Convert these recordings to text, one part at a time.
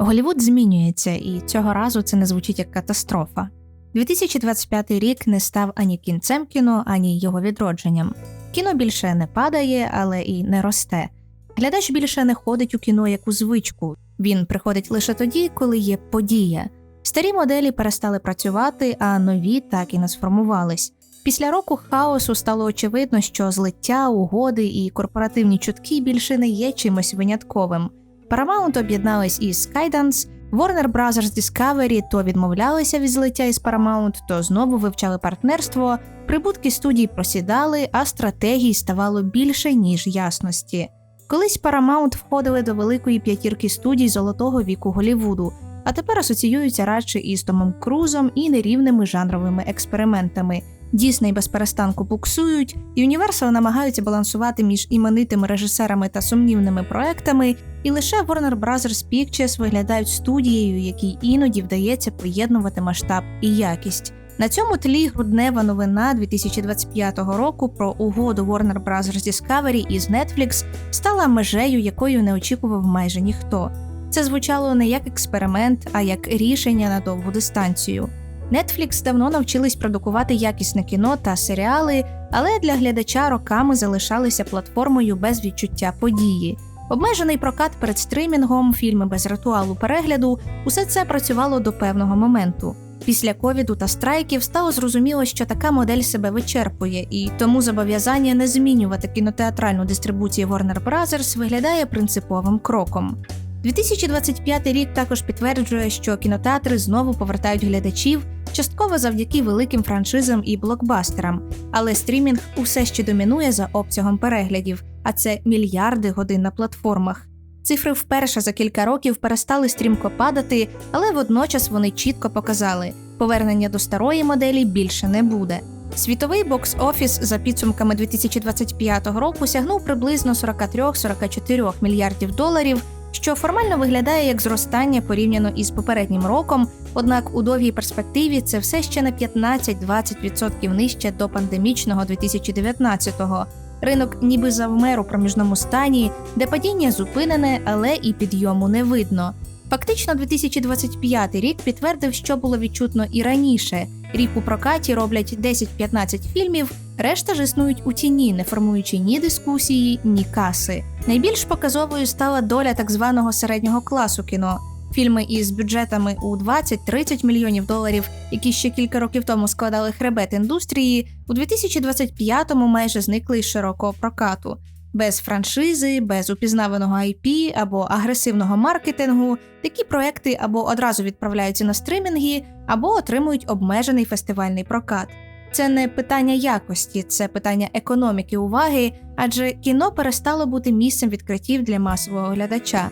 Голівуд змінюється, і цього разу це не звучить як катастрофа. 2025 рік не став ані кінцем кіно, ані його відродженням. Кіно більше не падає, але і не росте. Глядач більше не ходить у кіно як у звичку. Він приходить лише тоді, коли є подія. Старі моделі перестали працювати, а нові так і не сформувались. Після року хаосу стало очевидно, що злиття, угоди і корпоративні чутки більше не є чимось винятковим. Paramount об'єднались із Skydance, Warner Bros. Discovery то відмовлялися від злиття із Paramount, то знову вивчали партнерство, прибутки студій просідали, а стратегій ставало більше, ніж ясності. Колись Paramount входили до великої п'ятірки студій золотого віку Голівуду, а тепер асоціюються радше із Томом Крузом і нерівними жанровими експериментами. Дійсний без перестанку буксують, Universal намагаються балансувати між іменитими режисерами та сумнівними проектами, і лише Warner Bros. Pictures виглядають студією, якій іноді вдається поєднувати масштаб і якість. На цьому тлі груднева новина 2025 року про угоду Warner Bros. Discovery із Netflix стала межею, якою не очікував майже ніхто. Це звучало не як експеримент, а як рішення на довгу дистанцію. Netflix давно навчились продукувати якісне кіно та серіали, але для глядача роками залишалися платформою без відчуття події. Обмежений прокат перед стримінгом, фільми без ритуалу перегляду усе це працювало до певного моменту. Після ковіду та страйків стало зрозуміло, що така модель себе вичерпує, і тому зобов'язання не змінювати кінотеатральну дистрибуцію Warner Bros. виглядає принциповим кроком. 2025 рік також підтверджує, що кінотеатри знову повертають глядачів, частково завдяки великим франшизам і блокбастерам, але стрімінг усе ще домінує за обсягом переглядів, а це мільярди годин на платформах. Цифри вперше за кілька років перестали стрімко падати, але водночас вони чітко показали, повернення до старої моделі більше не буде. Світовий бокс-офіс за підсумками 2025 року сягнув приблизно 43-44 мільярдів доларів, що формально виглядає як зростання порівняно із попереднім роком, однак у довгій перспективі це все ще на 15-20% нижче до пандемічного 2019-го. Ринок ніби завмер у проміжному стані, де падіння зупинене, але і підйому не видно. Фактично, 2025 рік підтвердив, що було відчутно і раніше. Рік у прокаті роблять 10-15 фільмів, решта ж існують у тіні, не формуючи ні дискусії, ні каси. Найбільш показовою стала доля так званого середнього класу кіно. Фільми із бюджетами у 20-30 мільйонів доларів, які ще кілька років тому складали хребет індустрії, у 2025-му майже зникли із широкого прокату. Без франшизи, без упізнаваного IP або агресивного маркетингу такі проекти або одразу відправляються на стримінги, або отримують обмежений фестивальний прокат. Це не питання якості, це питання економіки уваги, адже кіно перестало бути місцем відкриттів для масового глядача.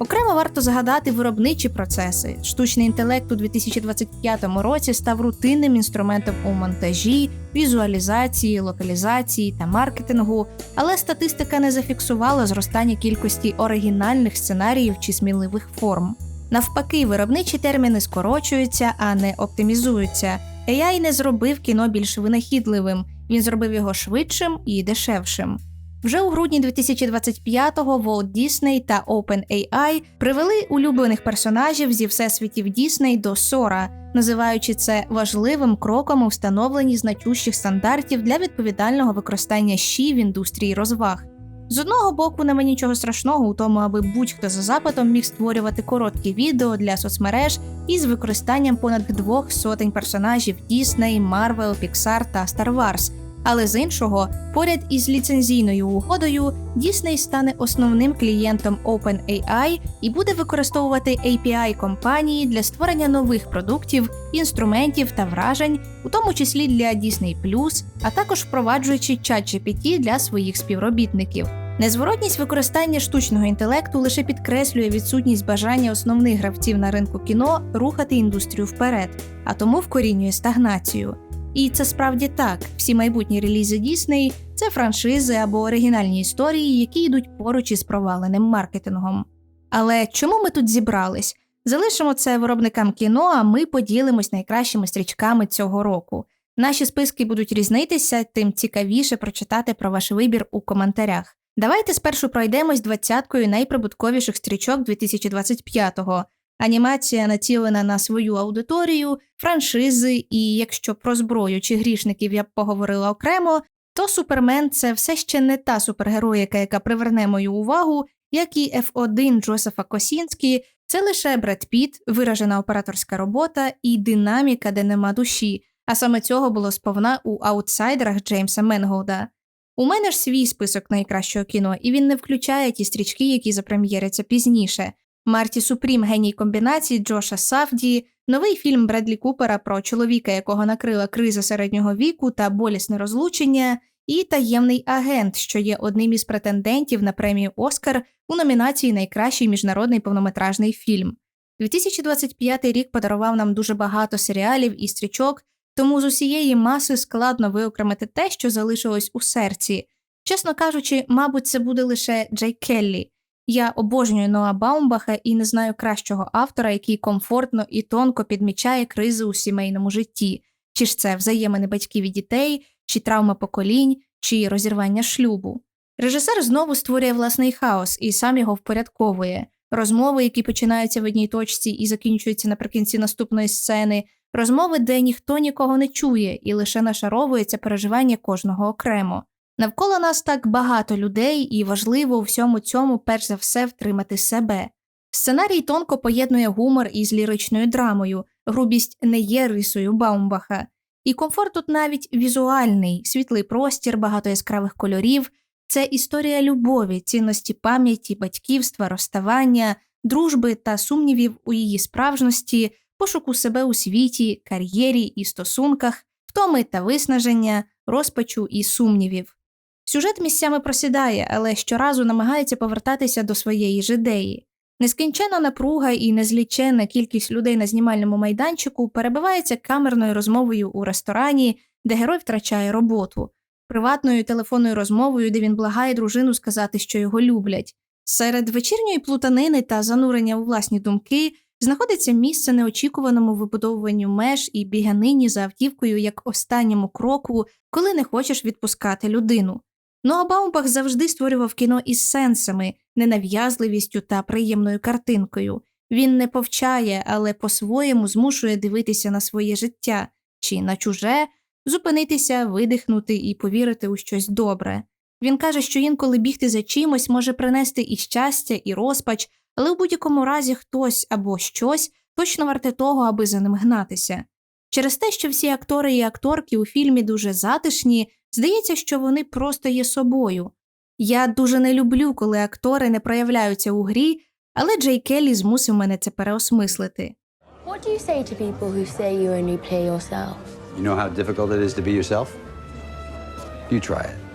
Окремо варто згадати виробничі процеси. Штучний інтелект у 2025 році став рутинним інструментом у монтажі, візуалізації, локалізації та маркетингу, але статистика не зафіксувала зростання кількості оригінальних сценаріїв чи сміливих форм. Навпаки, виробничі терміни скорочуються, а не оптимізуються. AI не зробив кіно більш винахідливим, він зробив його швидшим і дешевшим. Вже у грудні 2025-го Walt Disney та OpenAI привели улюблених персонажів зі всесвітів Дісней до Сора, називаючи це важливим кроком у встановленні значущих стандартів для відповідального використання щі в індустрії розваг. З одного боку, нема нічого страшного у тому, аби будь-хто за запитом міг створювати короткі відео для соцмереж із використанням понад двох сотень персонажів Disney, Marvel, Pixar та Star Wars – але з іншого, поряд із ліцензійною угодою, Disney стане основним клієнтом OpenAI і буде використовувати API компанії для створення нових продуктів, інструментів та вражень, у тому числі для Disney+, а також впроваджуючи ChatGPT для своїх співробітників. Незворотність використання штучного інтелекту лише підкреслює відсутність бажання основних гравців на ринку кіно рухати індустрію вперед, а тому вкорінює стагнацію. І це справді так. Всі майбутні релізи Дісней це франшизи або оригінальні історії, які йдуть поруч із проваленим маркетингом. Але чому ми тут зібрались? Залишимо це виробникам кіно, а ми поділимось найкращими стрічками цього року. Наші списки будуть різнитися, тим цікавіше прочитати про ваш вибір у коментарях. Давайте спершу пройдемось двадцяткою найприбутковіших стрічок 2025-го. Анімація націлена на свою аудиторію, франшизи, і якщо про зброю чи грішників я б поговорила окремо, то Супермен це все ще не та супергероїка, яка приверне мою увагу, як і F1 Джозефа Косінські, це лише Бред Піт, виражена операторська робота і динаміка, де нема душі. А саме цього було сповна у аутсайдерах Джеймса Менголда. У мене ж свій список найкращого кіно, і він не включає ті стрічки, які запрем'єряться пізніше. Марті Супрім, геній комбінацій Джоша Сафді, новий фільм Бредлі Купера про чоловіка, якого накрила криза середнього віку та болісне розлучення, і таємний агент, що є одним із претендентів на премію Оскар у номінації Найкращий міжнародний повнометражний фільм. 2025 рік подарував нам дуже багато серіалів і стрічок, тому з усієї маси складно виокремити те, що залишилось у серці. Чесно кажучи, мабуть, це буде лише Джей Келлі. Я обожнюю Ноа Баумбаха і не знаю кращого автора, який комфортно і тонко підмічає кризи у сімейному житті, чи ж це взаємини батьків і дітей, чи травма поколінь, чи розірвання шлюбу. Режисер знову створює власний хаос і сам його впорядковує. Розмови, які починаються в одній точці і закінчуються наприкінці наступної сцени, розмови, де ніхто нікого не чує і лише нашаровується переживання кожного окремо. Навколо нас так багато людей, і важливо у всьому цьому перш за все втримати себе. Сценарій тонко поєднує гумор із ліричною драмою, грубість не є рисою Баумбаха, і комфорт тут навіть візуальний, світлий простір, багато яскравих кольорів. Це історія любові, цінності пам'яті, батьківства, розставання, дружби та сумнівів у її справжності, пошуку себе у світі, кар'єрі і стосунках, втоми та виснаження, розпачу і сумнівів. Сюжет місцями просідає, але щоразу намагається повертатися до своєї ж ідеї. Нескінчена напруга і незліченна кількість людей на знімальному майданчику перебивається камерною розмовою у ресторані, де герой втрачає роботу, приватною телефонною розмовою, де він благає дружину сказати, що його люблять. Серед вечірньої плутанини та занурення у власні думки знаходиться місце неочікуваному вибудовуванню меж і біганині за автівкою як останньому кроку, коли не хочеш відпускати людину. Ну а Баумбах завжди створював кіно із сенсами, ненав'язливістю та приємною картинкою. Він не повчає, але по-своєму змушує дивитися на своє життя чи на чуже, зупинитися, видихнути і повірити у щось добре. Він каже, що інколи бігти за чимось може принести і щастя, і розпач, але в будь-якому разі хтось або щось точно варте того, аби за ним гнатися. Через те, що всі актори і акторки у фільмі дуже затишні, здається, що вони просто є собою. Я дуже не люблю, коли актори не проявляються у грі, але Джей Келлі змусив мене це переосмислити. What do you say to people who say you only play yourself? You know how difficult it is to be yourself? You try it.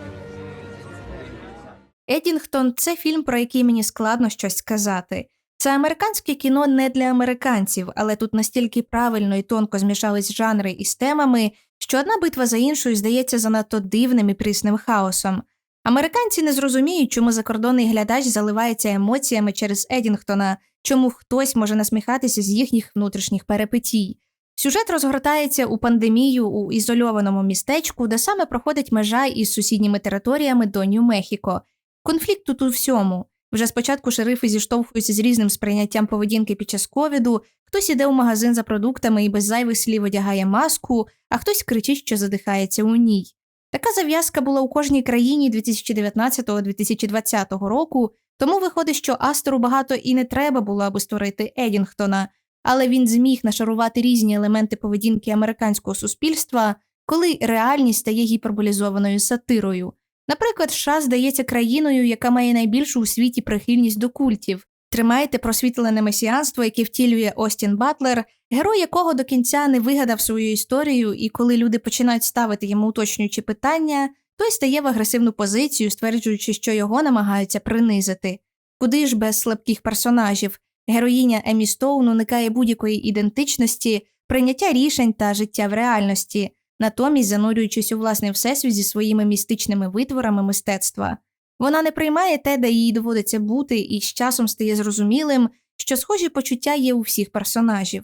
Едінгтон це фільм, про який мені складно щось сказати. Це американське кіно не для американців, але тут настільки правильно і тонко змішались жанри із темами, що одна битва за іншою здається занадто дивним і прісним хаосом. Американці не зрозуміють, чому закордонний глядач заливається емоціями через Едінгтона, чому хтось може насміхатися з їхніх внутрішніх перепитій. Сюжет розгортається у пандемію у ізольованому містечку, де саме проходить межа із сусідніми територіями до Нью-Мехіко. Конфлікт тут у всьому. Вже спочатку шерифи зіштовхуються з різним сприйняттям поведінки під час ковіду, хтось іде у магазин за продуктами і без зайвих слів одягає маску, а хтось кричить, що задихається у ній. Така зав'язка була у кожній країні 2019-2020 року, тому виходить, що Астору багато і не треба було, аби створити Едінгтона, але він зміг нашарувати різні елементи поведінки американського суспільства, коли реальність стає гіперболізованою сатирою. Наприклад, США здається країною, яка має найбільшу у світі прихильність до культів. Тримайте просвітлене месіанство, яке втілює Остін Батлер, герой якого до кінця не вигадав свою історію, і коли люди починають ставити йому уточнюючі питання, той стає в агресивну позицію, стверджуючи, що його намагаються принизити. Куди ж без слабких персонажів? Героїня Емі Стоун уникає будь-якої ідентичності, прийняття рішень та життя в реальності, натомість занурюючись у власний всесвіт зі своїми містичними витворами мистецтва. Вона не приймає те, де їй доводиться бути, і з часом стає зрозумілим, що схожі почуття є у всіх персонажів.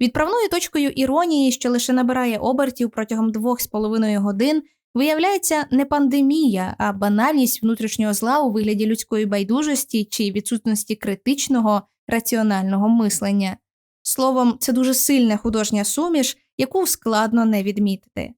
Відправною точкою іронії, що лише набирає обертів протягом двох з половиною годин, виявляється не пандемія, а банальність внутрішнього зла у вигляді людської байдужості чи відсутності критичного, раціонального мислення. Словом, це дуже сильна художня суміш, яку складно не відмітити.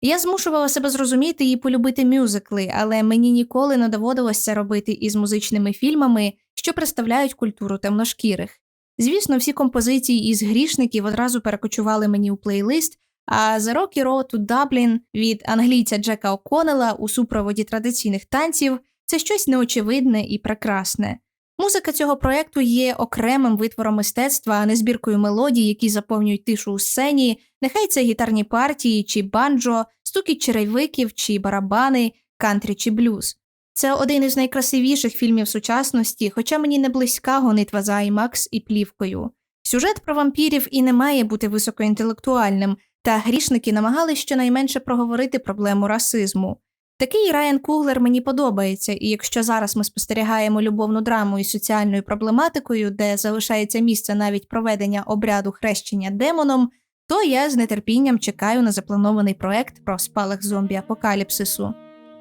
Я змушувала себе зрозуміти і полюбити мюзикли, але мені ніколи не доводилося робити із музичними фільмами, що представляють культуру темношкірих. Звісно, всі композиції із грішників одразу перекочували мені у плейлист, а Rocky Road to Dublin від англійця Джека О'Коннелла у супроводі традиційних танців це щось неочевидне і прекрасне. Музика цього проекту є окремим витвором мистецтва, а не збіркою мелодій, які заповнюють тишу у сцені, нехай це гітарні партії, чи банджо, стукіт черевиків, чи барабани, кантрі чи блюз. Це один із найкрасивіших фільмів сучасності, хоча мені не близька гонитва за IMAX і плівкою. Сюжет про вампірів і не має бути високоінтелектуальним, та грішники намагались щонайменше проговорити проблему расизму. Такий Райан Куглер мені подобається, і якщо зараз ми спостерігаємо любовну драму із соціальною проблематикою, де залишається місце навіть проведення обряду хрещення демоном, то я з нетерпінням чекаю на запланований проект про спалах зомбі апокаліпсису.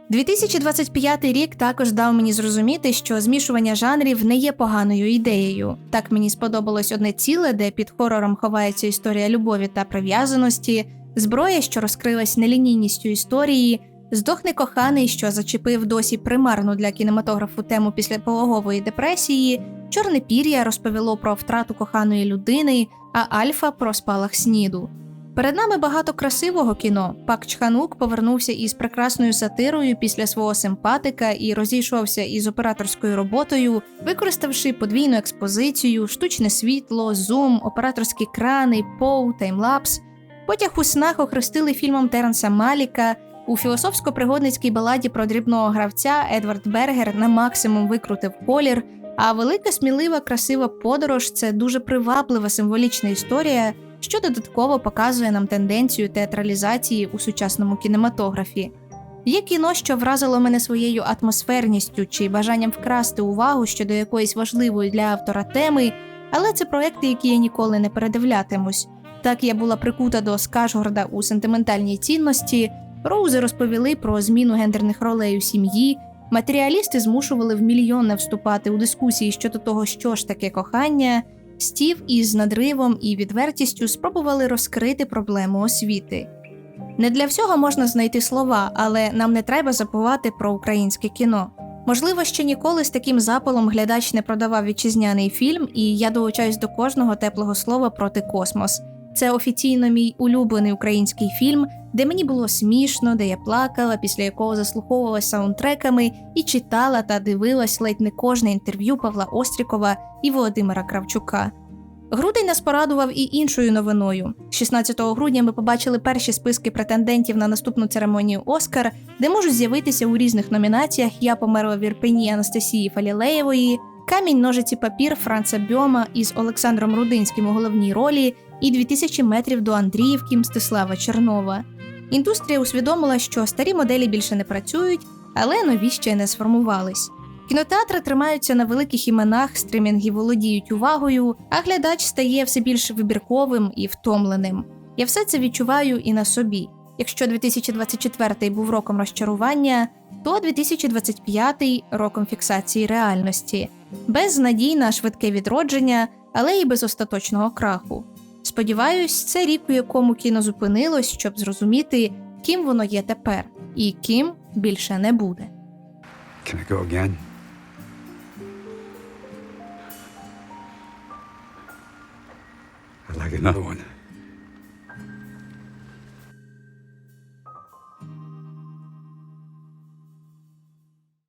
2025 рік також дав мені зрозуміти, що змішування жанрів не є поганою ідеєю. Так мені сподобалось одне ціле, де під хорором ховається історія любові та прив'язаності, зброя, що розкрилась нелінійністю історії, здохне коханий, що зачепив досі примарну для кінематографу тему післяпологової депресії, чорне пір'я розповіло про втрату коханої людини, а Альфа про спалах сніду. Перед нами багато красивого кіно. Пак Чханук повернувся із прекрасною сатирою після свого симпатика і розійшовся із операторською роботою, використавши подвійну експозицію, штучне світло, зум, операторські крани, поу, таймлапс. Потяг у снах охрестили фільмом Теренса Маліка. У філософсько-пригодницькій баладі про дрібного гравця Едвард Бергер на максимум викрутив колір. А велика, смілива, красива подорож це дуже приваблива символічна історія, що додатково показує нам тенденцію театралізації у сучасному кінематографі. Є кіно, що вразило мене своєю атмосферністю чи бажанням вкрасти увагу щодо якоїсь важливої для автора теми, але це проекти, які я ніколи не передивлятимусь. Так я була прикута до Скажгорда у сентиментальній цінності. Роузи розповіли про зміну гендерних ролей у сім'ї. Матеріалісти змушували в мільйонне вступати у дискусії щодо того, що ж таке кохання. Стів із надривом і відвертістю спробували розкрити проблему освіти. Не для всього можна знайти слова, але нам не треба забувати про українське кіно. Можливо, ще ніколи з таким запалом глядач не продавав вітчизняний фільм, і я долучаюсь до кожного теплого слова проти космос. Це офіційно мій улюблений український фільм, де мені було смішно, де я плакала, після якого заслуховувалася саундтреками і читала та дивилась ледь не кожне інтерв'ю Павла Острікова і Володимира Кравчука. Грудень нас порадував і іншою новиною. 16 грудня ми побачили перші списки претендентів на наступну церемонію Оскар, де можуть з'явитися у різних номінаціях Я померла в Ірпені Анастасії Фалілеєвої, Камінь ножиці папір Франца Бьома із Олександром Рудинським у головній ролі і 2000 метрів до Андріївки Мстислава Чернова. Індустрія усвідомила, що старі моделі більше не працюють, але нові ще не сформувались. Кінотеатри тримаються на великих іменах, стримінги володіють увагою, а глядач стає все більш вибірковим і втомленим. Я все це відчуваю і на собі. Якщо 2024 був роком розчарування, то 2025 роком фіксації реальності, без надій на швидке відродження, але й без остаточного краху. Сподіваюсь, це рік, у якому кіно зупинилось, щоб зрозуміти, ким воно є тепер, і ким більше не буде. Can I go again? I'd like another one.